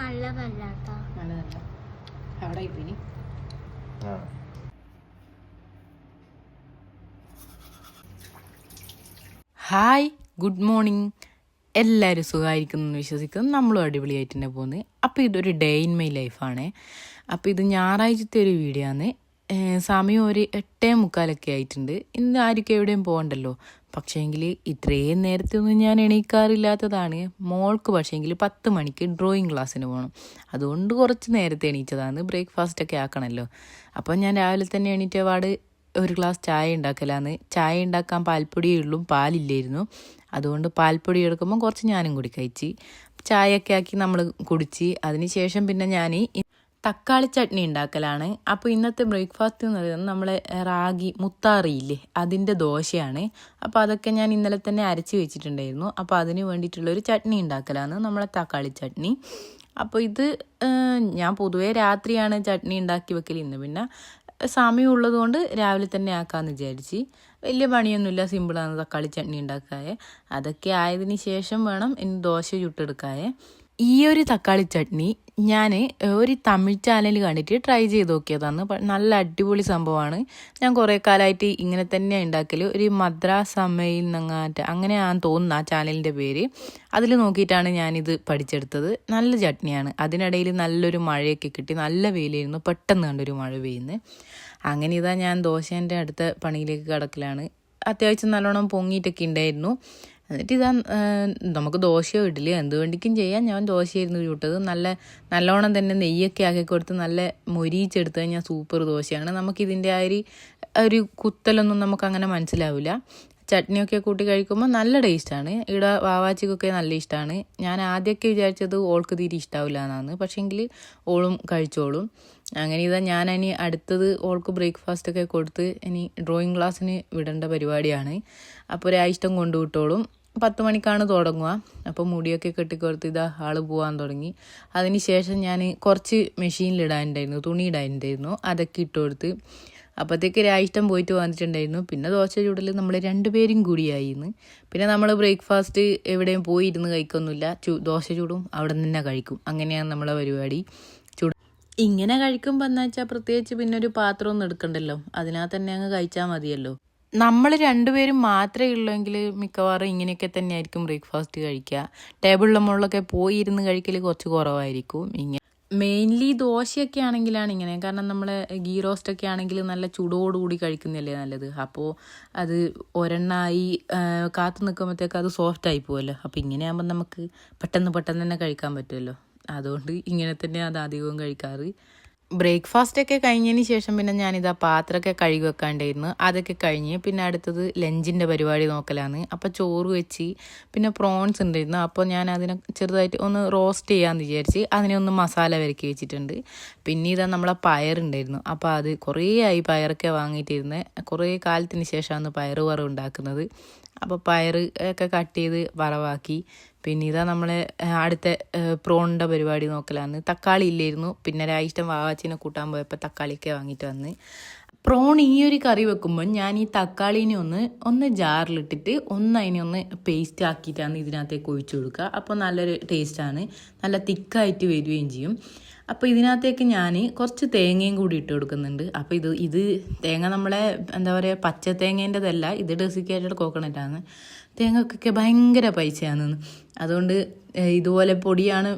നല്ലതല്ല. അവിടെ hi good morning. എല്ലാവരും സുഖമായിരിക്കുന്നു എന്ന് വിശ്വസിക്കുന്നു. നമ്മളും അടിപൊളിയായിട്ട് തന്നെ പോകുന്നത് അപ്പോൾ ഇതൊരു ഡേ ഇൻ മൈ ലൈഫാണ്. അപ്പോൾ ഇത് ഞായറാഴ്ചത്തെ ഒരു വീഡിയോ ആണ്. സമയം ഒരു എട്ടേ മുക്കാലൊക്കെ ആയിട്ടുണ്ട്. ഇന്ന് ആർക്കും എവിടെയും പോകണ്ടല്ലോ പക്ഷേങ്കിൽ ഇത്രയും നേരത്തെ ഒന്നും ഞാൻ എണീക്കാറില്ലാത്തതാണ്. മോൾക്ക് പക്ഷേങ്കിൽ പത്ത് മണിക്ക് ഡ്രോയിങ് ക്ലാസ്സിന് പോകണം അതുകൊണ്ട് കുറച്ച് നേരത്തെ എണീച്ചതാണ്. ബ്രേക്ക്ഫാസ്റ്റൊക്കെ ആക്കണമല്ലോ അപ്പം ഞാൻ രാവിലെ തന്നെ എണീറ്റ പാട് ഒരു ഗ്ലാസ് ചായ ഉണ്ടാക്കലാന്ന്. ചായ ഉണ്ടാക്കാൻ പാൽപ്പൊടിയേ ഉള്ളൂ. പാലില്ലായിരുന്നു. അതുകൊണ്ട് പാൽപ്പൊടി എടുക്കുമ്പോൾ കുറച്ച് ഞാനും കൂടി കഴിച്ച് ചായയൊക്കെ ആക്കി നമ്മൾ കുടിച്ച്. അതിന് ശേഷം പിന്നെ ഞാൻ തക്കാളി ചട്നി ഉണ്ടാക്കലാണ്. അപ്പോൾ ഇന്നത്തെ ബ്രേക്ക്ഫാസ്റ്റ് എന്ന് പറയുന്നത് നമ്മൾ റാഗി മുത്താറിയില്ലേ അതിന്റെ ദോശയാണ്. അപ്പോൾ അതൊക്കെ ഞാൻ ഇന്നലെ തന്നെ അരച്ച് വെച്ചിട്ടുണ്ടായിരുന്നു. അപ്പോൾ അതിന് വേണ്ടിയിട്ടുള്ള ഒരു ചട്നി ഉണ്ടാക്കലാണ് നമ്മളെ തക്കാളി ചട്നി. അപ്പോൾ ഇത് ഞാൻ പൊതുവേ രാത്രിയാണ് ചട്നി ഉണ്ടാക്കി വെക്കൽ ഇന്ന് പിന്നെ സമയം ഉള്ളതുകൊണ്ട് രാവിലെ തന്നെ ആക്കാമെന്ന് വിചാരിച്ച്. വലിയ പണിയൊന്നുമില്ല സിമ്പിളാണ് തക്കാളി ചട്നി ഉണ്ടാക്കാതെ അതൊക്കെ ആയതിന് ശേഷം വേണം ഇനി ദോശ ചുട്ടെടുക്കാതെ ഈ ഒരു തക്കാളി ചട്നി ഞാൻ ഒരു തമിഴ് ചാനൽ കണ്ടിട്ട് ട്രൈ ചെയ്ത് നോക്കിയതാണ് നല്ല അടിപൊളി സംഭവമാണ്. ഞാൻ കുറേ കാലമായിട്ട് ഇങ്ങനെ തന്നെ ഉണ്ടാക്കൽ ഒരു മദ്രാസ് അമ്മയിൽ നിന്നങ്ങാറ്റ് അങ്ങനെയാണെന്ന് തോന്നുന്നു ആ ചാനലിന്റെ പേര്. അതിൽ നോക്കിയിട്ടാണ് ഞാനിത് പഠിച്ചെടുത്തത്. നല്ല ചട്നിയാണ്. അതിനിടയിൽ നല്ലൊരു മഴയൊക്കെ കിട്ടി. നല്ല വെയിലായിരുന്നു. പെട്ടെന്ന് കണ്ടൊരു മഴ പെയ്യുന്നത് അങ്ങനെ ഇതാ ഞാൻ ദോശേന്റെ അടുത്ത പണിയിലേക്ക് കിടക്കലാണ്. അത്യാവശ്യം നല്ലോണം പൊങ്ങിയിട്ടൊക്കെ ഉണ്ടായിരുന്നു എന്നിട്ട് ഇതാ നമുക്ക് ദോശയോ ഇഡ്ഡലിയോ എന്ത് വേണ്ടിക്കും ചെയ്യാം. ഞാൻ ദോശയായിരുന്നു ചൂട്ടത്. നല്ല നല്ലോണം തന്നെ നെയ്യൊക്കെ ആക്കി കൊടുത്ത് നല്ല മൊരിയിച്ചെടുത്ത് കഴിഞ്ഞാൽ സൂപ്പർ ദോശയാണ്. നമുക്കിതിന്റെ ആ ഒരു ഒരു കുത്തലൊന്നും നമുക്ക് അങ്ങനെ മനസ്സിലാവില്ല ചട്നിയൊക്കെ കൂട്ടി കഴിക്കുമ്പോൾ നല്ല ടേസ്റ്റാണ്. ഇവിടെ വാവാച്ചിക്കൊക്കെ നല്ല ഇഷ്ടമാണ് ഞാൻ ആദ്യമൊക്കെ വിചാരിച്ചത് ഓൾക്ക് തീരെ ഇഷ്ടാവില്ല എന്നാണ്. പക്ഷേങ്കിൽ ഓളും കഴിച്ചോളും. അങ്ങനെ ഇതാ ഞാൻ ഇനി അടുത്തത് ഓൾക്ക് ബ്രേക്ക്ഫാസ്റ്റ് ഒക്കെ കൊടുത്ത് ഇനി ഡ്രോയിങ് ക്ലാസ്സിന് വിടേണ്ട പരിപാടിയാണ്. അപ്പോൾ ഒരാഴ്ചം കൊണ്ടു വിട്ടോളും. പത്ത് മണിക്കാണ് തുടങ്ങുക. അപ്പോൾ മുടിയൊക്കെ കെട്ടിക്കൊടുത്ത് ഇതാ ആൾ പോകാൻ തുടങ്ങി. അതിന് ശേഷം ഞാൻ കുറച്ച് മെഷീനിലിടാനുണ്ടായിരുന്നു തുണി ഇടാനുണ്ടായിരുന്നു. അതൊക്കെ ഇട്ട് കൊടുത്ത് അപ്പോഴത്തേക്ക് രാഷ്ട്രം പോയിട്ട് വന്നിട്ടുണ്ടായിരുന്നു. പിന്നെ ദോശ ചൂടൽ നമ്മൾ രണ്ടുപേരും കൂടിയായിന്ന്. പിന്നെ നമ്മൾ ബ്രേക്ക്ഫാസ്റ്റ് എവിടെയും പോയി ഇരുന്ന് കഴിക്കൊന്നുമില്ല. ചൂ ദോശ ചൂടും അവിടെ നിന്ന് തന്നെ കഴിക്കും. അങ്ങനെയാണ് നമ്മളെ പരിപാടി. ചൂട് ഇങ്ങനെ കഴിക്കുമ്പോൾ എന്നു വെച്ചാൽ പ്രത്യേകിച്ച് പിന്നെ ഒരു പാത്രം ഒന്നും എടുക്കണ്ടല്ലോ. അതിനകത്ത് തന്നെ അങ്ങ് കഴിച്ചാൽ മതിയല്ലോ. നമ്മൾ രണ്ടുപേരും മാത്രമേ ഉള്ളെങ്കിൽ മിക്കവാറും ഇങ്ങനെയൊക്കെ തന്നെയായിരിക്കും ബ്രേക്ക്ഫാസ്റ്റ് കഴിക്കുക. ടേബിളിലെ മുകളിലൊക്കെ പോയി ഇരുന്ന് കഴിക്കൽ കുറച്ച് കുറവായിരിക്കും. ഇങ്ങനെ മെയിൻലി ദോശയൊക്കെ ആണെങ്കിലാണ് ഇങ്ങനെ. കാരണം നമ്മൾ ഗീ റോസ്റ്റൊക്കെ ആണെങ്കിൽ നല്ല ചൂടോടുകൂടി കഴിക്കുന്നതല്ലേ നല്ലത്. അപ്പോൾ അത് ഒരെണ്ണായി കാത്തു നിൽക്കുമ്പോഴത്തേക്ക് അത് സോഫ്റ്റ് ആയി പോകുമല്ലോ അപ്പോൾ ഇങ്ങനെയാകുമ്പോൾ നമുക്ക് പെട്ടെന്ന് പെട്ടെന്ന് തന്നെ കഴിക്കാൻ പറ്റുമല്ലോ അതുകൊണ്ട് ഇങ്ങനെ തന്നെ അത് അധികവും കഴിക്കാറ്. ബ്രേക്ക്ഫാസ്റ്റ് ഒക്കെ കഴിഞ്ഞതിന് ശേഷം പിന്നെ ഞാനിതാ പാത്രമൊക്കെ കഴുകി വെക്കാണ്ടായിരുന്നു. അതൊക്കെ കഴിഞ്ഞ് പിന്നെ അടുത്തത് ലഞ്ചിന്റെ പരിപാടി നോക്കലാണ്. അപ്പോൾ ചോറ് വെച്ച് പിന്നെ പ്രോൺസ് ഉണ്ടായിരുന്നു. അപ്പോൾ ഞാൻ അതിനെ ചെറുതായിട്ട് ഒന്ന് റോസ്റ്റ് ചെയ്യാമെന്ന് വിചാരിച്ച് അതിനെ ഒന്ന് മസാല വരക്കി വെച്ചിട്ടുണ്ട്. പിന്നെ ഇതാ നമ്മളെ പയറുണ്ടായിരുന്നു അപ്പോൾ അത് കുറേ ആയി പയറൊക്കെ വാങ്ങിയിട്ടിരുന്നത് കുറേ കാലത്തിന് ശേഷമാണ് പയറ് വറവ് ഉണ്ടാക്കുന്നത്. അപ്പോൾ പയർ ഒക്കെ കട്ട് ചെയ്ത് വറവാക്കി. പിന്നെ ഇതാ നമ്മൾ അടുത്ത പ്രോണിന്റെ പരിപാടി നോക്കലാന്ന് തക്കാളി ഇല്ലായിരുന്നു. പിന്നെ ഒരാഴ്ച വാവാച്ചിനെ കൂട്ടാൻ പോയപ്പോൾ തക്കാളിയൊക്കെ വാങ്ങിയിട്ട് വന്ന്. പ്രോൺ ഈ ഒരു കറി വെക്കുമ്പോൾ ഞാൻ ഈ തക്കാളീനെ ഒന്ന് ഒന്ന് ജാറിലിട്ടിട്ട് ഒന്ന് അതിനെ ഒന്ന് പേസ്റ്റ് ആക്കിയിട്ടാണ് ഇതിനകത്തേക്ക് ഒഴിച്ചു കൊടുക്കുക. അപ്പോൾ നല്ലൊരു ടേസ്റ്റാണ് നല്ല തിക്കായിട്ട് വരികയും ചെയ്യും. അപ്പോൾ ഇതിനകത്തേക്ക് ഞാൻ കുറച്ച് തേങ്ങയും കൂടി ഇട്ട് കൊടുക്കുന്നുണ്ട്. അപ്പോൾ ഇത് ഇത് തേങ്ങ നമ്മളെ എന്താ പറയുക പച്ച തേങ്ങേന്റെതല്ല ഇത് ഡെസിക്കേറ്റഡ് കോക്കനട്ടാണ് തേങ്ങക്കൊക്കെ ഭയങ്കര പൈസയാണെന്ന്. അതുകൊണ്ട് ഇതുപോലെ പൊടിയാണ്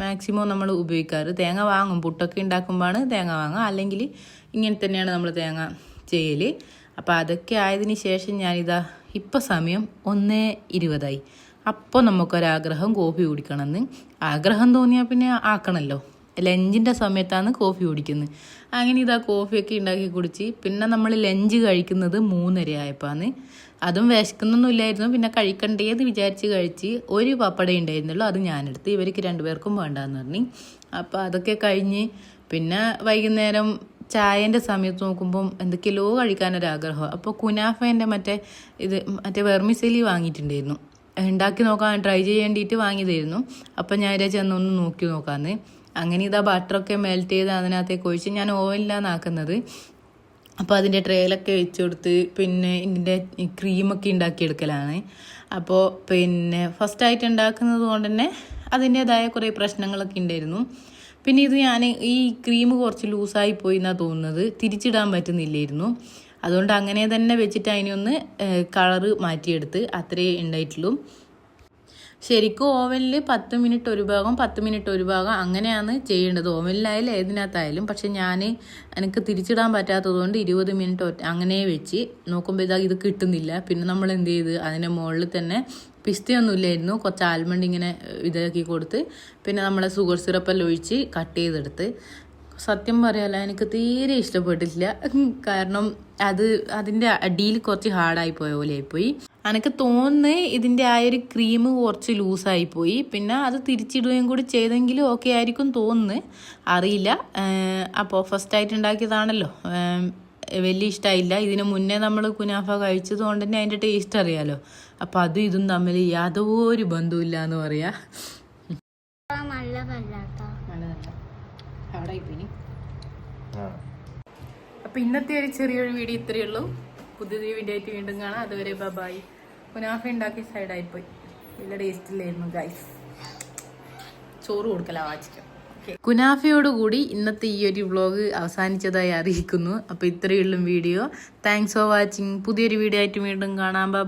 മാക്സിമം നമ്മൾ ഉപയോഗിക്കാറ്. തേങ്ങ വാങ്ങും. പുട്ടൊക്കെ ഉണ്ടാക്കുമ്പോഴാണ് തേങ്ങ വാങ്ങുക. അല്ലെങ്കിൽ ഇങ്ങനെ തന്നെയാണ് നമ്മൾ തേങ്ങ ചെയ്യൽ അപ്പോൾ അതൊക്കെ ആയതിന് ശേഷം ഞാനിതാ ഇപ്പം സമയം ഒന്നേ ഇരുപതായി. അപ്പോൾ നമുക്കൊരാഗ്രഹം കോഫി കുടിക്കണമെന്ന്. ആഗ്രഹം തോന്നിയാൽ പിന്നെ ആക്കണമല്ലോ ലഞ്ചിന്റെ സമയത്താണ് കോഫി കുടിക്കുന്നത് അങ്ങനെ ഇതാ കോഫിയൊക്കെ ഉണ്ടാക്കി കുടിച്ച് പിന്നെ നമ്മൾ ലഞ്ച് കഴിക്കുന്നത് മൂന്നര ആയപ്പോഴാണ് അതും വിശക്കുന്നൊന്നുമില്ലായിരുന്നു പിന്നെ കഴിക്കണ്ടേന്ന് വിചാരിച്ച് കഴിച്ച് ഒരു പപ്പട ഉണ്ടായിരുന്നുള്ളൂ അത് ഞാനെടുത്ത് ഇവർക്ക് രണ്ടുപേർക്കും വേണ്ടാന്ന് പറഞ്ഞു. അപ്പോൾ അതൊക്കെ കഴിഞ്ഞ് പിന്നെ വൈകുന്നേരം ചായന്റെ സമയത്ത് നോക്കുമ്പം എന്തൊക്കെയല്ലോ കഴിക്കാനൊരാഗ്രഹം. അപ്പോൾ കുനാഫേന്റെ മറ്റേ ഇത് മറ്റേ വെർമിസലി വാങ്ങിയിട്ടുണ്ടായിരുന്നു. ഉണ്ടാക്കി നോക്കാൻ ട്രൈ ചെയ്യേണ്ടിയിട്ട് വാങ്ങിയതായിരുന്നു. അപ്പം ഞാൻ ചെന്നൊന്ന് നോക്കി നോക്കാമെന്ന് അങ്ങനെ ഇതാ ബട്ടറൊക്കെ മെൽറ്റ് ചെയ്ത് അതിനകത്തേക്ക് ഒഴിച്ച് ഞാൻ ഓവനിലാണ് ആക്കുന്നത് അപ്പോൾ അതിന്റെ ട്രേലൊക്കെ വെച്ച് കൊടുത്ത് പിന്നെ ഇതിന്റെ ക്രീമൊക്കെ ഉണ്ടാക്കിയെടുക്കലാണ് അപ്പോൾ പിന്നെ ഫസ്റ്റായിട്ട് ഉണ്ടാക്കുന്നത് കൊണ്ട് തന്നെ അതിന്റേതായ കുറേ പ്രശ്നങ്ങളൊക്കെ ഉണ്ടായിരുന്നു പിന്നെ ഇത് ഞാൻ ഈ ക്രീം കുറച്ച് ലൂസായി പോയി എന്നാണ് തോന്നുന്നത്. തിരിച്ചിടാൻ പറ്റുന്നില്ലായിരുന്നു. അതുകൊണ്ട് അങ്ങനെ തന്നെ വെച്ചിട്ട് അതിനൊന്ന് കളറ് മാറ്റിയെടുത്ത് അത്രേ ഉണ്ടായിട്ടുള്ളൂ ശരിക്കും ഓവനിൽ പത്ത് മിനിറ്റ് ഒരു ഭാഗം പത്ത് മിനിറ്റ് ഒരു ഭാഗം അങ്ങനെയാണ് ചെയ്യേണ്ടത്. ഓവനിലായാലും ഏതിനകത്തായാലും. പക്ഷെ ഞാൻ എനിക്ക് തിരിച്ചിടാൻ പറ്റാത്തതുകൊണ്ട് ഇരുപത് മിനിറ്റ് അങ്ങനെ വെച്ച് നോക്കുമ്പോൾ ഇതാ ഇത് കിട്ടുന്നില്ല. പിന്നെ നമ്മൾ എന്ത് ചെയ്ത്? അതിന്റെ മുകളിൽ തന്നെ പിസ്തയൊന്നും ഇല്ലായിരുന്നു കുറച്ച് ആൽമണ്ട് ഇങ്ങനെ ഇതാക്കി കൊടുത്ത് പിന്നെ നമ്മളെ ഷുഗർ സിറപ്പെല്ലാം ഒഴിച്ച് കട്ട് ചെയ്തെടുത്ത്. സത്യം പറയാല്ല എനിക്ക് തീരെ ഇഷ്ടപ്പെട്ടില്ല കാരണം അത് അതിന്റെ അടിയിൽ കുറച്ച് ഹാർഡായി പോയ പോലെ ആയിപ്പോയി. എനിക്ക് തോന്നുന്നു ഇതിന്റെ ആ ഒരു ക്രീം കുറച്ച് ലൂസായി പോയി. പിന്നെ അത് തിരിച്ചിടുകയും കൂടി ചെയ്തെങ്കിൽ ഓക്കെ ആയിരിക്കും തോന്നുന്നു. അറിയില്ല. അപ്പോൾ ഫസ്റ്റ് ആയിട്ട് ഉണ്ടാക്കിയതാണല്ലോ. വലിയ ഇഷ്ടമായില്ല ഇതിന് മുന്നേ നമ്മൾ കുനാഫ കഴിച്ചത് കൊണ്ട് തന്നെ അതിന്റെ ടേസ്റ്റ് അറിയാലോ. അപ്പോൾ അതും ഇതും തമ്മിൽ യാതൊരു ബന്ധവുമില്ല എന്ന് പറയാം. നല്ലതല്ലാട്ടോ നല്ലതല്ല. അവിടെ ഇന്നത്തെ ഒരു ചെറിയൊരു വീഡിയോ ഇത്രയേ ഉള്ളൂ. പുതിയൊരു വീഡിയോ ആയിട്ട് വീണ്ടും കാണാം. അതുവരെ ബൈ മുനാഫ ഉണ്ടാക്കിയ സൈഡായിപ്പോയി നല്ല ടേസ്റ്റ് ടേസ്റ്റില്ലായിരുന്നു ഗൈസ് ചോറ് കൊടുക്കല വാച്ചിക്കും. കുനാഫയോടുകൂടി ഇന്നത്തെ ഈ ഒരു വ്ളോഗ് അവസാനിച്ചതായി അറിയിക്കുന്നു. അപ്പോൾ ഇത്രയുള്ള വീഡിയോ താങ്ക്സ് ഫോർ വാച്ചിങ് പുതിയൊരു വീഡിയോ ആയിട്ട് വീണ്ടും കാണാം. ബൈ